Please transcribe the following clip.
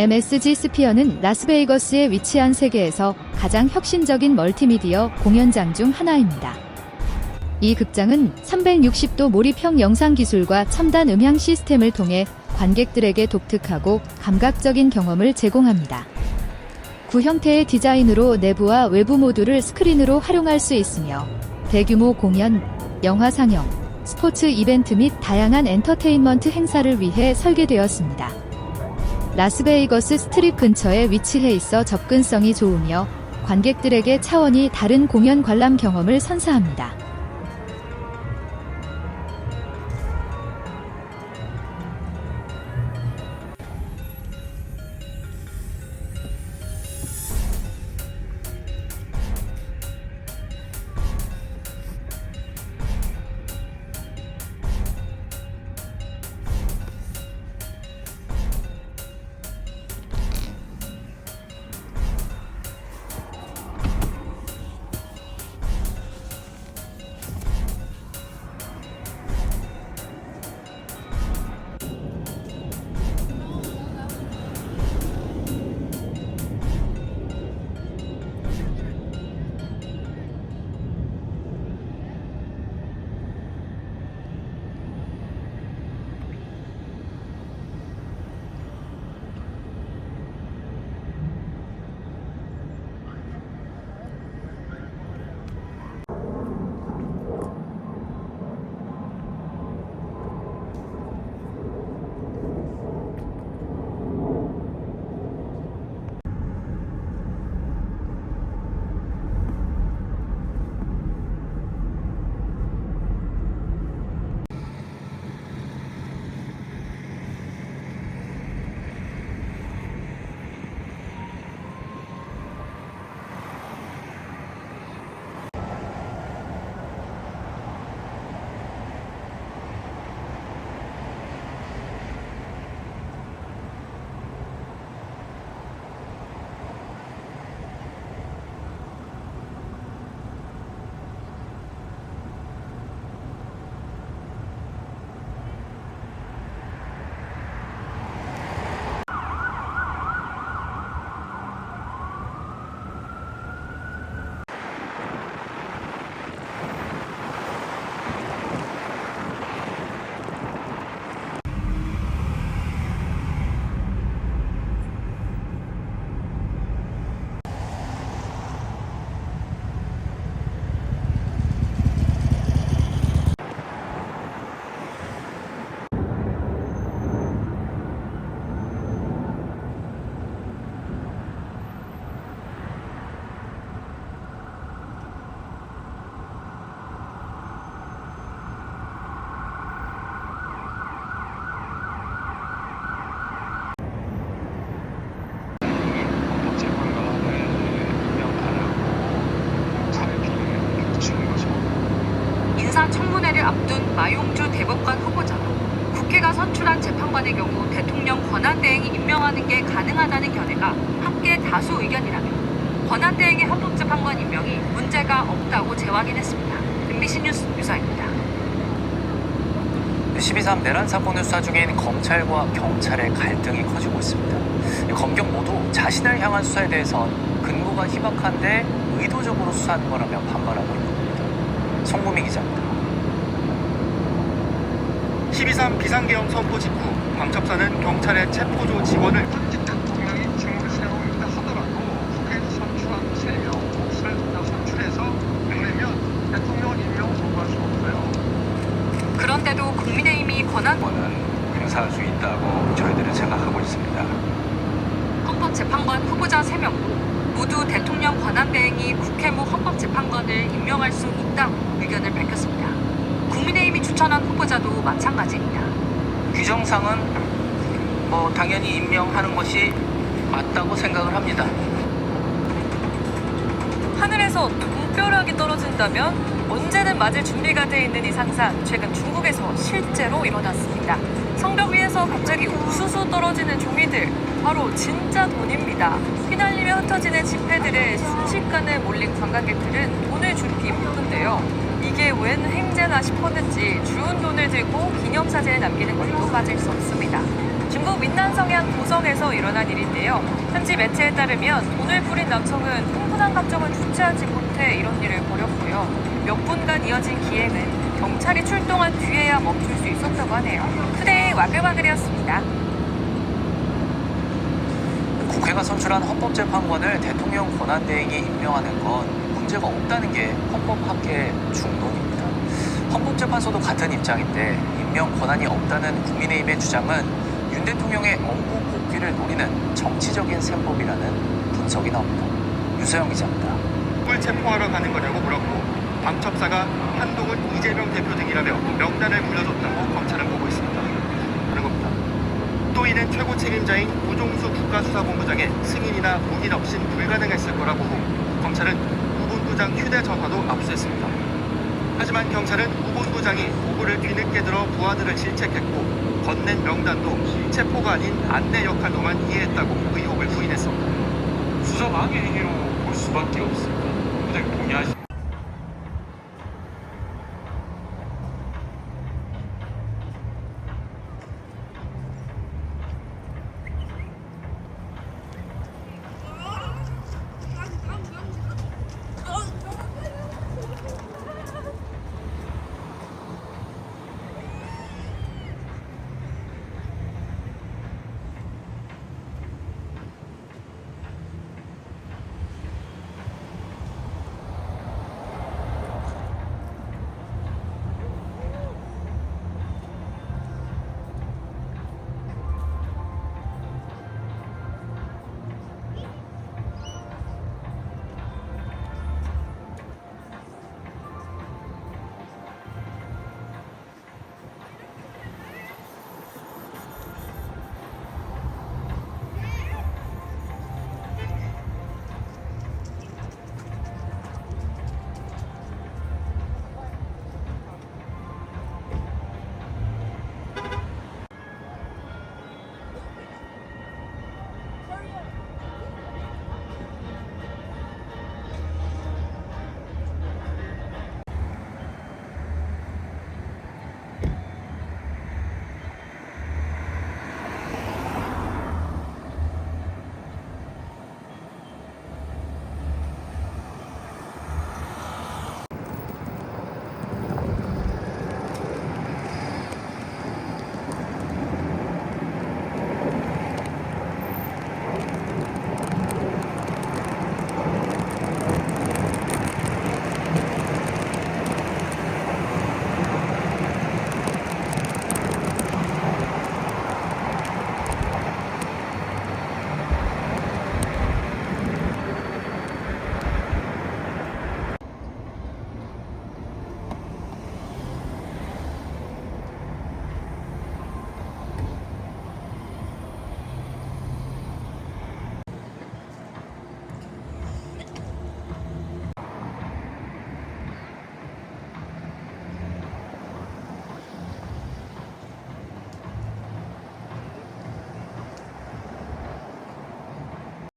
MSG 스피어는 라스베이거스에 위치한 세계에서 가장 혁신적인 멀티미디어 공연장 중 하나입니다. 이 극장은 360도 몰입형 영상 기술과 첨단 음향 시스템을 통해 관객들에게 독특하고 감각적인 경험을 제공합니다. 구 형태의 디자인으로 내부와 외부 모두를 스크린으로 활용할 수 있으며 대규모 공연, 영화 상영, 스포츠 이벤트 및 다양한 엔터테인먼트 행사를 위해 설계되었습니다. 라스베이거스 스트립 근처에 위치해 있어 접근성이 좋으며 관객들에게 차원이 다른 공연 관람 경험을 선사합니다. 대통령 권한대행이 임명하는 게 가능하다는 견해가 학계 다수 의견이라며 권한대행의 헌법재 판관 임명이 문제가 없다고 재확인했습니다. MBC 뉴스 유서입니다. 12.3 내란 사건을 수사 중인 검찰과 경찰의 갈등이 커지고 있습니다. 검경 모두 자신을 향한 수사에 대해선 근거가 희박한데 의도적으로 수사하는 거라며 반발하고 있는 겁니다. 송무미 기자입니다. 12.3 비상계엄 선포 직후 광첩사는 경찰의 체포조 지원을 현직 대통령이 직무를 수행하고 하더라도 국회에서 선출한 세명 몫을 다 선출해서 보내면 대통령 임명을 선고할 수 없어요. 그런데도 국민의힘이 권한 권은 행사할 수 있다고 저희들은 생각하고 있습니다. 헌법재판관 후보자 3명 모두 대통령 권한대행이 국회무 헌법재판관을 임명할 수 있다고 의견을 밝혔습니다. 국민의힘이 추천한 후보자도 마찬가지입니다. 규정상은 뭐 당연히 임명하는 것이 맞다고 생각을 합니다. 하늘에서 동벼락이 떨어진다면 언제든 맞을 준비가 돼 있는 이 상상 최근 중국에서 실제로 일어났습니다. 성벽 위 에서 갑자기 우수수 떨어지는 종이들 바로 진짜 돈입니다. 휘날리며 흩어지는 지폐들에 순식간에 몰린 관광객들은 돈을 주기 바쁜데요. 이게 웬 행제나 싶었는지 주운 돈을 들고 기념사진을 남기는 것도 빠질 수 없습니다. 중국 민난 성향 고성에서 일어난 일인데요. 현지 매체에 따르면 돈을 뿌린 남성은 흥분한 감정을 주체하지 못해 이런 일을 벌였고요. 몇 분간 이어진 기행은 경찰이 출동한 뒤에야 멈출 수 있었다고 하네요. 투데이 와글와글이었습니다. 국회가 선출한 헌법재판관을 대통령 권한대행이 임명하는 건 문제가 없다는 게 헌법학계의 중론입니다. 헌법재판소도 같은 입장인데 임명 권한이 없다는 국민의힘의 주장은 윤 대통령의 업무 복귀를 노리는 정치적인 셈법이라는 분석이 나옵니다. 유서영 기자입니다. 누굴 체포하러 가는 거냐고 물었고 방첩사가 한동훈 이재명 대표 등이라며 명단을 물려줬다고 검찰은 보고 있습니다. 또 이는 최고 책임자인 우종수 국가수사본부장의 승인이나 문의 없인 불가능했을 거라 보고 검찰은 우 본부장 휴대전화도 압수했습니다. 하지만 경찰은 우 본부장이 보고를 뒤늦게 들어 부하들을 질책했고 건넨 명단도 체포가 아닌 안내 역할로만 이해했다고 의혹을 부인했습니다. 수사 방해 행위로 볼 수밖에 없습니다. 굉장히 동의하시